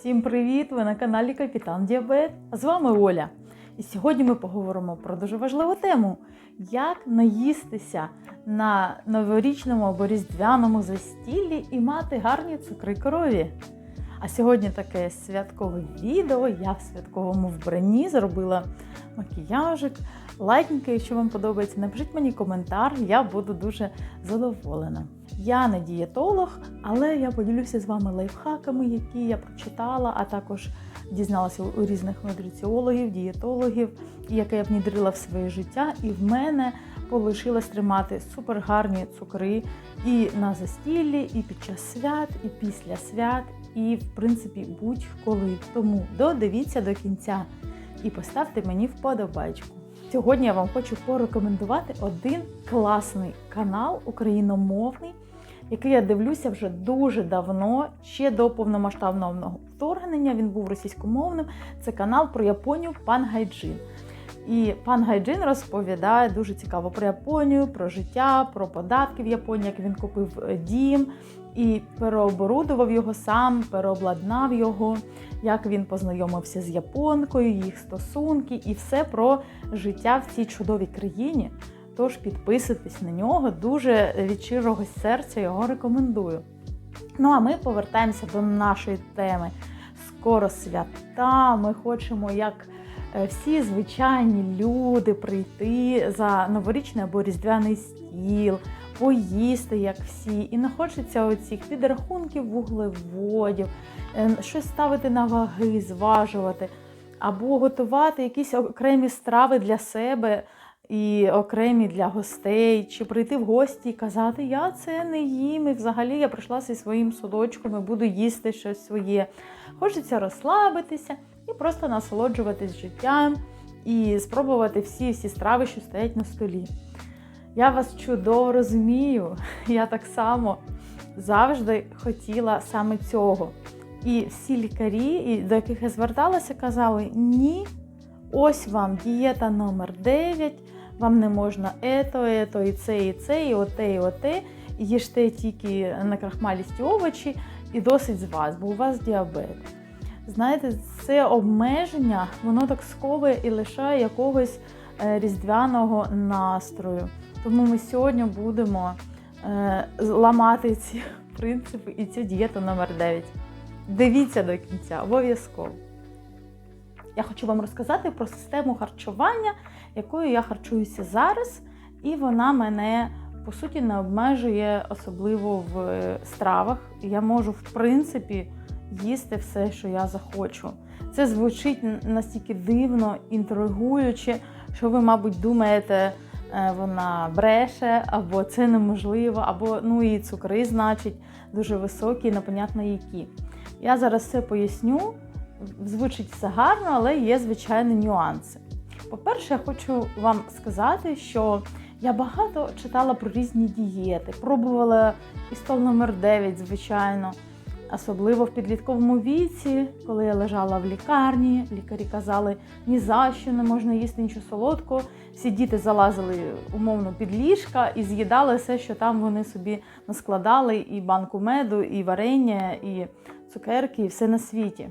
Всім привіт! Ви на каналі Капітан Діабет. З вами Оля. І сьогодні ми поговоримо про дуже важливу тему: як наїстися на новорічному або різдвяному застіллі і мати гарні цукри крові. А сьогодні таке святкове відео. Я в святковому вбранні зробила макіяжик. Лайкники, якщо вам подобається, напишіть мені коментар, я буду дуже задоволена. Я не дієтолог, але я поділюся з вами лайфхаками, які я прочитала, а також дізналася у різних нутриціологів, дієтологів, яке я внідрила в своє життя. І в мене полишилось тримати супергарні цукри і на застіллі, і під час свят, і після свят, і в принципі будь-коли. Тому додивіться до кінця і поставте мені вподобайку. Сьогодні я вам хочу порекомендувати один класний канал україномовний, який я дивлюся вже дуже давно, ще до повномасштабного вторгнення. Він був російськомовним. Це канал про Японію Пан Гайджин. І пан Гайджин розповідає дуже цікаво про Японію, про життя, про податки в Японії, як він купив дім і переоборудував його сам, переобладнав його, як він познайомився з японкою, їх стосунки і все про життя в цій чудовій країні. Тож підписуйтесь на нього, дуже від щирого серця його рекомендую. Ну а ми повертаємося до нашої теми. Скоро свята. Ми хочемо, як всі звичайні люди, прийти за новорічний або різдвяний стіл, поїсти, як всі, і не хочеться оцих підрахунків вуглеводів, щось ставити на ваги, зважувати, або готувати якісь окремі страви для себе і окремі для гостей, чи прийти в гості і казати, я це не їм, і взагалі я прийшла зі своїм судочком і буду їсти щось своє. Хочеться розслабитися і просто насолоджуватись життям і спробувати всі всі страви, що стоять на столі. Я вас чудово розумію, я так само завжди хотіла саме цього. І всі лікарі, до яких я зверталася, казали: ні, ось вам дієта номер 9 вам не можна ето, ето, і це, і це, і оте, і оте. Їжте тільки накрахмалісті овочі, і досить з вас, бо у вас діабет. Знаєте, це обмеження, воно так сковує і лишає якогось різдвяного настрою. Тому ми сьогодні будемо е, ламати ці принципи і цю дієту номер 9 Дивіться до кінця, обов'язково. Я хочу вам розказати про систему харчування, якою я харчуюся зараз, і вона мене, по суті, не обмежує, особливо в стравах. Я можу, в принципі, їсти все, що я захочу. Це звучить настільки дивно, інтригуюче, що ви, мабуть, думаєте, вона бреше, або це неможливо, або ну і цукри, значить, дуже високі, непонятно які. Я зараз все поясню. Звучить все гарно, але є звичайні нюанси. По-перше, я хочу вам сказати, що я багато читала про різні дієти, пробувала і стол номер 9 звичайно, особливо в підлітковому віці, коли я лежала в лікарні, лікарі казали, ні за що не можна їсти нічого солодкого. Всі діти залазили умовно під ліжка і з'їдали все, що там вони собі наскладали, і банку меду, і варення, і цукерки, і все на світі.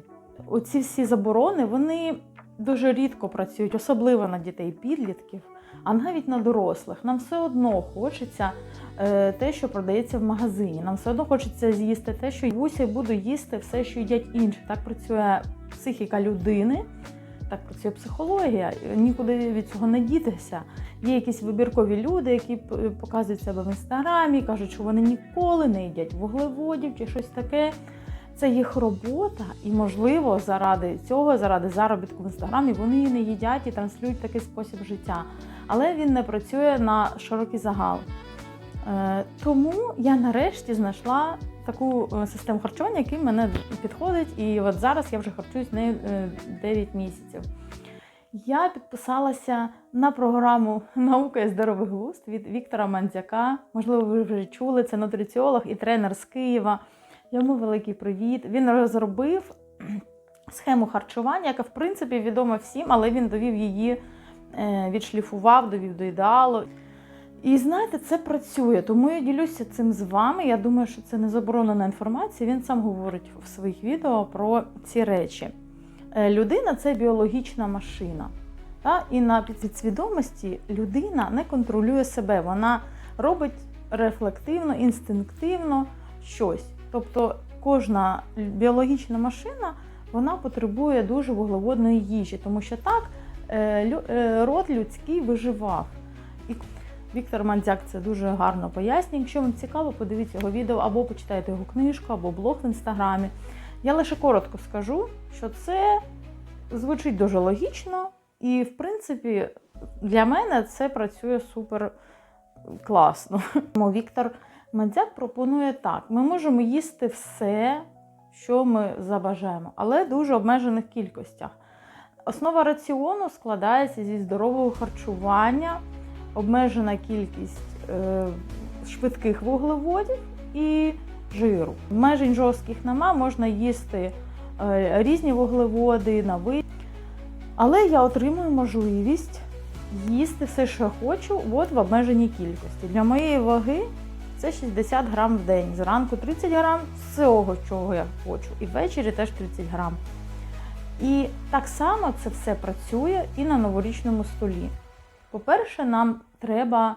Оці всі заборони вони дуже рідко працюють, особливо на дітей-підлітків, а навіть на дорослих. Нам все одно хочеться е, те, що продається в магазині. Нам все одно хочеться з'їсти те, що Буся і буду їсти все, що їдять інші. Так працює психіка людини, так працює психологія. Нікуди від цього не дітися. Є якісь вибіркові люди, які показують себе в інстаграмі, кажуть, що вони ніколи не їдять вуглеводів чи щось таке. Це їх робота, і, можливо, заради цього, заради заробітку в інстаграмі, вони її не їдять і транслюють такий спосіб життя. Але він не працює на широкий загал. Е, тому я нарешті знайшла таку систему харчування, яка мене підходить. І от зараз я вже харчуюсь нею 9 місяців. Я підписалася на програму Наука і здоровий глузд від Віктора Мандзяка. Можливо, ви вже чули, це нутриціолог і тренер з Києва. Йому великий привіт. Він розробив схему харчування, яка, в принципі, відома всім, але він довів її, відшліфував, довів до ідеалу. І знаєте, це працює, тому я ділюся цим з вами. Я думаю, що це не заборонена інформація. Він сам говорить в своїх відео про ці речі. Е, Людина це біологічна машина. Та? І на підсвідомості людина не контролює себе, вона робить рефлективно, інстинктивно щось. Тобто кожна біологічна машина вона потребує дуже вуглеводної їжі, тому що так е, е, род людський виживав. І Віктор Мандзяк це дуже гарно пояснює. Якщо вам цікаво, подивіться його відео або почитайте його книжку, або блог в інстаграмі. Я лише коротко скажу, що це звучить дуже логічно, і, в принципі, для мене це працює супер класно. Віктор Мандзяк пропонує так: ми можемо їсти все, що ми забажаємо, але дуже обмежених кількостях. Основа раціону складається зі здорового харчування, обмежена кількість е, швидких вуглеводів і жиру. Обмежень жорстких нема, можна їсти е, різні вуглеводи на вид. Але я отримую можливість їсти все, що я хочу, от в обмеженій кількості. Для моєї ваги це 60 грам в день. Зранку 30 грам всього, чого я хочу. І ввечері теж 30 грам. І так само це все працює і на новорічному столі. По-перше, нам треба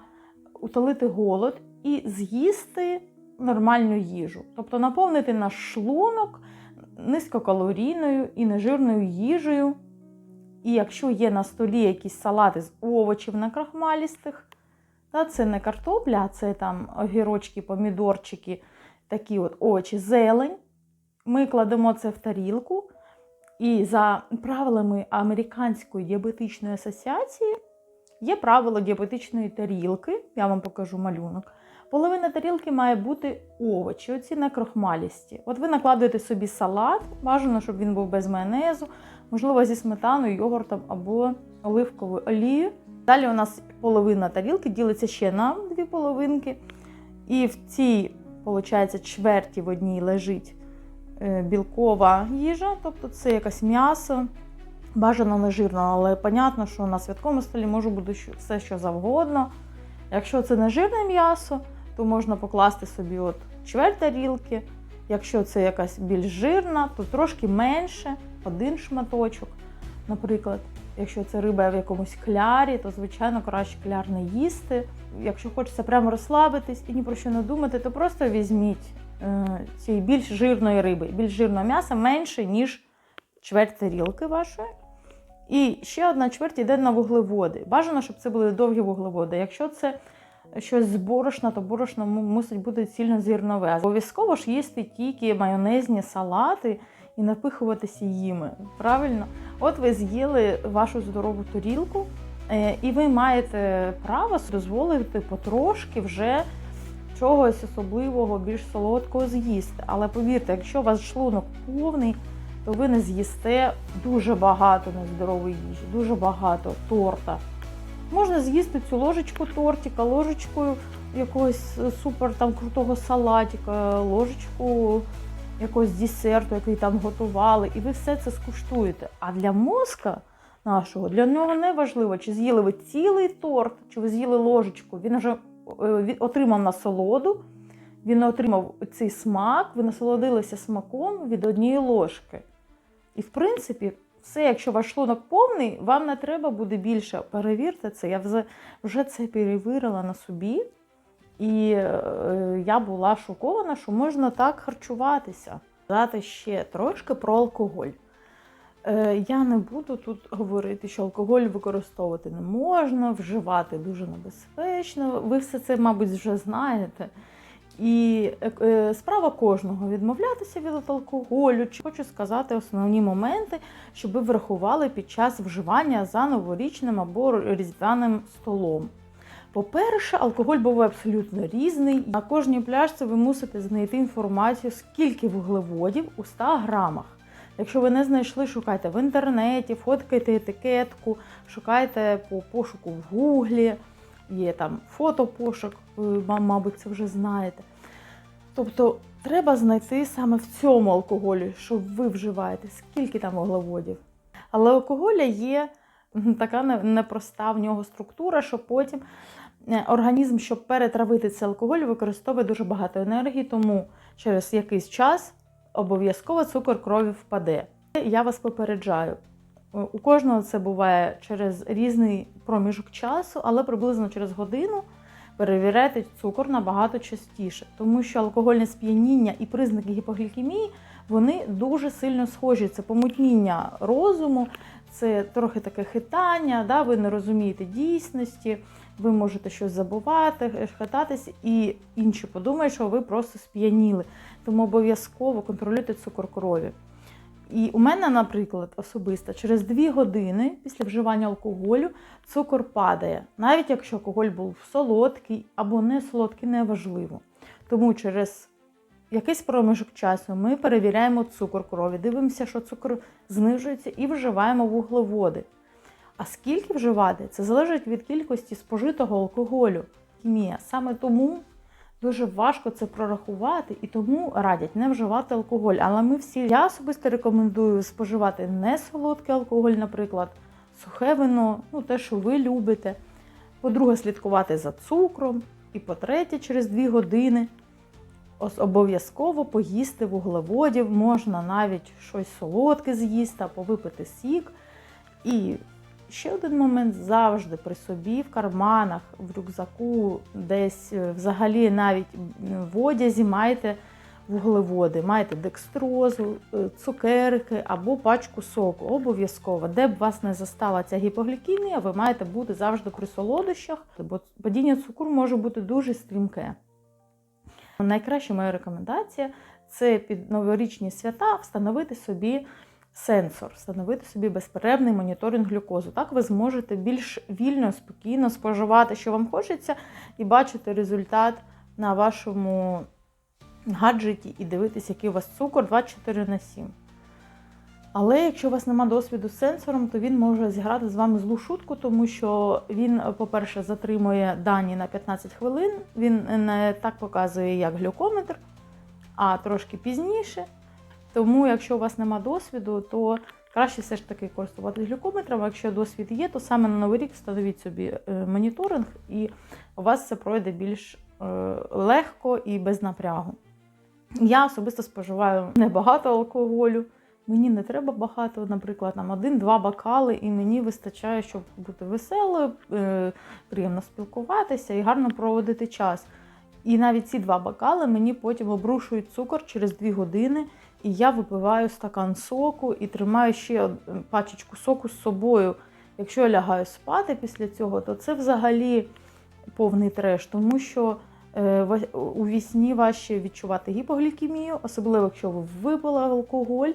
утолити голод і з'їсти нормальну їжу, тобто наповнити наш шлунок низькокалорійною і нежирною їжею. І якщо є на столі якісь салати з овочів накрахмалістих, та це не картопля, а це там огірочки, помідорчики, такі от овочі, зелень. Ми кладемо це в тарілку. І за правилами Американської діабетичної асоціації є правило діабетичної тарілки. Я вам покажу малюнок. Половина тарілки має бути овочі, оці накрохмалісті. От ви накладуєте собі салат, бажано, щоб він був без майонезу, можливо, зі сметаною, йогуртом або оливковою олією. Далі у нас половина тарілки ділиться ще на дві половинки. І в цій, виходить, чверті в одній лежить е, білкова їжа, тобто це якесь м'ясо, бажано нежирно, але понятно, що на святковому столі може бути все, що завгодно. Якщо це нежирне м'ясо, то можна покласти собі от чверть тарілки. Якщо це якась більш жирна, то трошки менше, один шматочок. Наприклад, якщо це риба в якомусь клярі, то звичайно краще кляр не їсти. Якщо хочеться прямо розслабитись і ні про що не думати, то просто візьміть е, цієї більш жирної риби, більш жирного м'яса менше, ніж чверть тарілки вашої. І ще одна чверть йде на вуглеводи. Бажано, щоб це були довгі вуглеводи. Якщо це щось з борошна, то борошно мусить бути цільнозірнове. Обов'язково ж їсти тільки майонезні салати і напихуватися їми. Правильно? От ви з'їли вашу здорову тарілку, е, і ви маєте право дозволити потрошки вже чогось особливого, більш солодкого з'їсти. Але повірте, якщо у вас шлунок повний, то ви не з'їсте дуже багато нездорової їжі, дуже багато торта. Можна з'їсти цю ложечку тортика, ложечку якогось супер там крутого салатика, ложечку якогось десерту, який там готували, і ви все це скуштуєте. А для мозка нашого, для нього не важливо, чи з'їли ви цілий торт, чи ви з'їли ложечку. Він вже е, отримав насолоду, він отримав цей смак, ви насолодилися смаком від однієї ложки. І в принципі, все, якщо ваш шлунок повний, вам не треба буде більше. Перевірте це. Я вже, вже це перевірила на собі. І е, я була шокована, що можна так харчуватися. Дати ще трошки про алкоголь. Е, я не буду тут говорити, що алкоголь використовувати не можна, вживати дуже небезпечно. Ви все це, мабуть, вже знаєте. І е, справа кожного відмовлятися від алкоголю. Чи Хочу сказати основні моменти, щоб ви врахували під час вживання за новорічним або різдвяним столом. По-перше, алкоголь буває абсолютно різний. На кожній пляшці ви мусите знайти інформацію, скільки вуглеводів у 100 грамах. Якщо ви не знайшли, шукайте в інтернеті, фоткайте етикетку, шукайте по пошуку в Гуглі, є там фотопошук, ви, мабуть, це вже знаєте. Тобто треба знайти саме в цьому алкоголі, що ви вживаєте, скільки там вуглеводів. Але алкоголя є така непроста в нього структура, що потім е, організм, щоб перетравити цей алкоголь, використовує дуже багато енергії, тому через якийсь час обов'язково цукор крові впаде. Я вас попереджаю. У кожного це буває через різний проміжок часу, але приблизно через годину перевіряйте цукор набагато частіше, тому що алкогольне сп'яніння і признаки гіпоглікемії вони дуже сильно схожі. Це помутніння розуму, це трохи таке хитання, да, ви не розумієте дійсності, ви можете щось забувати, хитатись, і інші подумають, що ви просто сп'яніли. Тому обов'язково контролюйте цукор крові. І у мене, наприклад, особисто через 2 години після вживання алкоголю цукор падає, навіть якщо алкоголь був солодкий або не солодкий, неважливо. Тому через якийсь проміжок часу ми перевіряємо цукор крові, дивимося, що цукор знижується, і вживаємо вуглеводи. А скільки вживати, це залежить від кількості спожитого алкоголю. Хімія. Саме тому дуже важко це прорахувати, і тому радять не вживати алкоголь. Але ми всі я особисто рекомендую споживати не солодкий алкоголь, наприклад, сухе вино, ну те, що ви любите. По-друге, слідкувати за цукром. І по-третє, через 2 години обов'язково поїсти вуглеводів, можна навіть щось солодке з'їсти або випити сік. І ще один момент завжди при собі, в карманах, в рюкзаку, десь е, взагалі навіть в одязі маєте вуглеводи, маєте декстрозу, е, цукерки або пачку соку. Обов'язково, де б вас не застала ця гіпоглікемія, ви маєте бути завжди при солодощах, бо падіння цукру може бути дуже стрімке. Найкраща моя рекомендація це під новорічні свята встановити собі сенсор, встановити собі безперервний моніторинг глюкозу. Так ви зможете більш вільно, спокійно споживати, що вам хочеться, і бачити результат на вашому гаджеті і дивитися, який у вас цукор 24 на 7. Але якщо у вас немає досвіду з сенсором, то він може зіграти з вами злу шутку, тому що він, по-перше, затримує дані на 15 хвилин. Він не так показує, як глюкометр, а трошки пізніше. Тому, якщо у вас немає досвіду, то краще все ж таки користуватися глюкометром. Якщо досвід є, то саме на новий рік встановіть собі е, моніторинг, і у вас це пройде більш е, легко і без напрягу. Я особисто споживаю небагато алкоголю. Мені не треба багато, наприклад, там один-два бокали, і мені вистачає, щоб бути веселою, е, приємно спілкуватися і гарно проводити час. І навіть ці два бокали мені потім обрушують цукор через 2 години, і я випиваю стакан соку і тримаю ще пачечку соку з собою. Якщо я лягаю спати після цього, то це взагалі повний треш, тому що е, у вісні важче відчувати гіпоглікемію, особливо якщо ви випили алкоголь.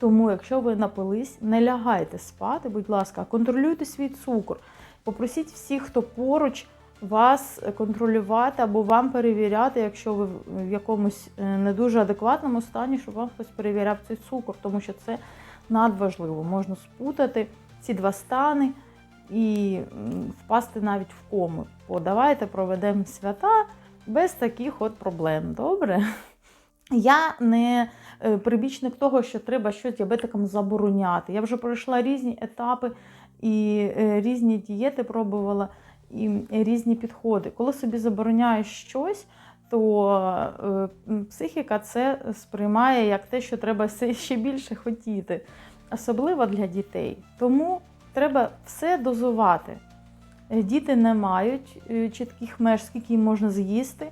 Тому, якщо ви напились, не лягайте спати, будь ласка, контролюйте свій цукор. Попросіть всіх, хто поруч вас контролювати або вам перевіряти, якщо ви в якомусь е, не дуже адекватному стані, щоб вам хтось перевіряв цей цукор, тому що це надважливо. Можна спутати ці два стани і впасти навіть в кому. Бо давайте проведемо свята без таких от проблем. Добре? Я не е, прибічник того, що треба щось діабетикам забороняти. Я вже пройшла різні етапи і е, різні дієти пробувала, і різні підходи. Коли собі забороняєш щось, то е, психіка це сприймає як те, що треба все ще більше хотіти, особливо для дітей. Тому треба все дозувати. Е, Діти не мають е, чітких меж, скільки їм можна з'їсти,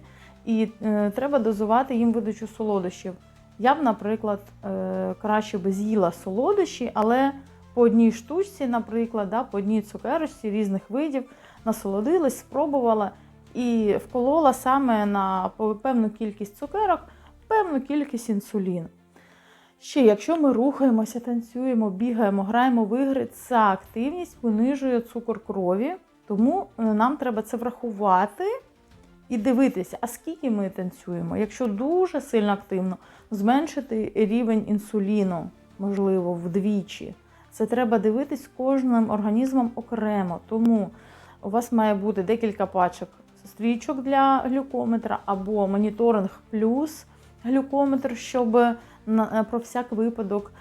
і е, треба дозувати їм видачу солодощів. Я б, наприклад, е, краще би з'їла солодощі, але по одній штучці, наприклад, да, по одній цукерочці різних видів, насолодилась, спробувала і вколола саме на певну кількість цукерок, певну кількість інсуліну. Ще, якщо ми рухаємося, танцюємо, бігаємо, граємо в ігри, ця активність понижує цукор крові, тому е, нам треба це врахувати і дивитися, а скільки ми танцюємо. Якщо дуже сильно активно, зменшити рівень інсуліну, можливо, вдвічі. Це треба дивитись кожним організмом окремо. Тому у вас має бути декілька пачок стрічок для глюкометра або моніторинг плюс глюкометр, щоб на, про всяк випадок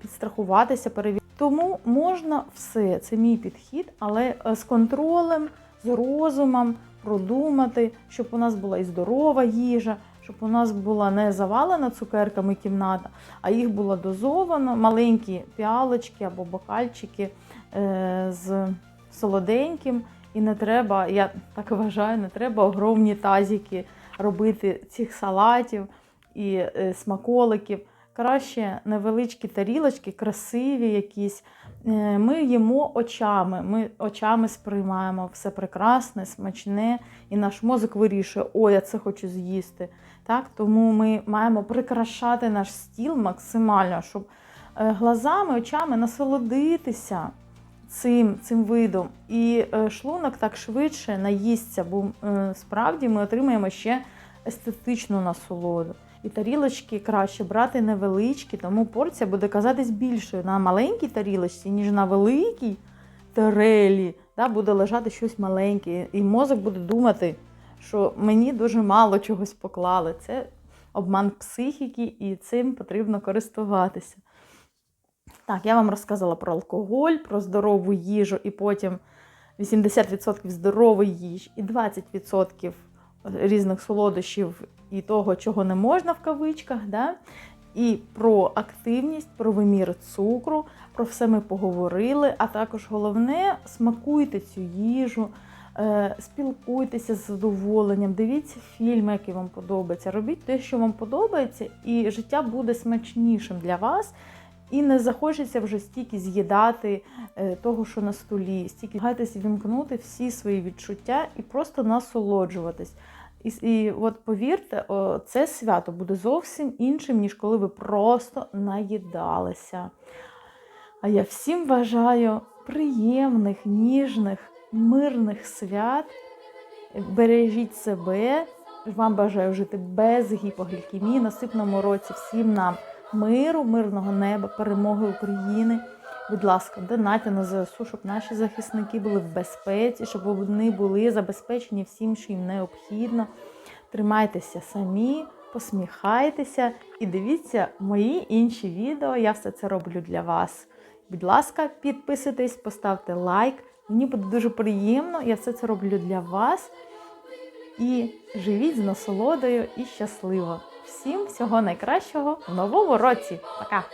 підстрахуватися, перевірити. Тому можна все, це мій підхід, але е, з контролем, з розумом продумати, щоб у нас була і здорова їжа, щоб у нас була не завалена цукерками кімната, а їх було дозовано, маленькі піалочки або бокальчики е, з солоденьким. І не треба, я так вважаю, не треба огромні тазики робити цих салатів і е, смаколиків. Краще невеличкі тарілочки, красиві якісь. Е, Ми їмо очами, ми очами сприймаємо все прекрасне, смачне, і наш мозок вирішує, о, я це хочу з'їсти. Так? Тому ми маємо прикрашати наш стіл максимально, щоб е, глазами, очами насолодитися цим, цим видом. І е, шлунок так швидше наїсться, бо справді ми отримаємо ще естетичну насолоду. І тарілочки краще брати невеличкі, тому порція буде казатись більшою на маленькій тарілочці, ніж на великій тарелі. Да, буде лежати щось маленьке. І мозок буде думати, що мені дуже мало чогось поклали. Це обман психіки, і цим потрібно користуватися. Так, я вам розказала про алкоголь, про здорову їжу, і потім 80% здорової їжі і 20% різних солодощів і того, чого не можна в кавичках. Да? І про активність, про вимір цукру, про все ми поговорили. А також головне смакуйте цю їжу, е, спілкуйтеся з задоволенням, дивіться фільми, які вам подобаються. Робіть те, що вам подобається, і життя буде смачнішим для вас. І не захочеться вже стільки з'їдати е, того, що на столі, стільки гайтеся вімкнути всі свої відчуття і просто насолоджуватись. І, і от повірте, о, це свято буде зовсім іншим, ніж коли ви просто наїдалися. А я всім бажаю приємних, ніжних, мирних свят. Бережіть себе. Вам бажаю жити без гіпоглікемії. Наступному році всім нам миру, мирного неба, перемоги України. Будь ласка, донатьте на ЗСУ, щоб наші захисники були в безпеці, щоб вони були забезпечені всім, що їм необхідно. Тримайтеся самі, посміхайтеся і дивіться мої інші відео. Я все це роблю для вас. Будь ласка, підписуйтесь, поставте лайк. Мені буде дуже приємно, я все це роблю для вас. І живіть з насолодою і щасливо. Всім всього найкращого в новому році. Пока!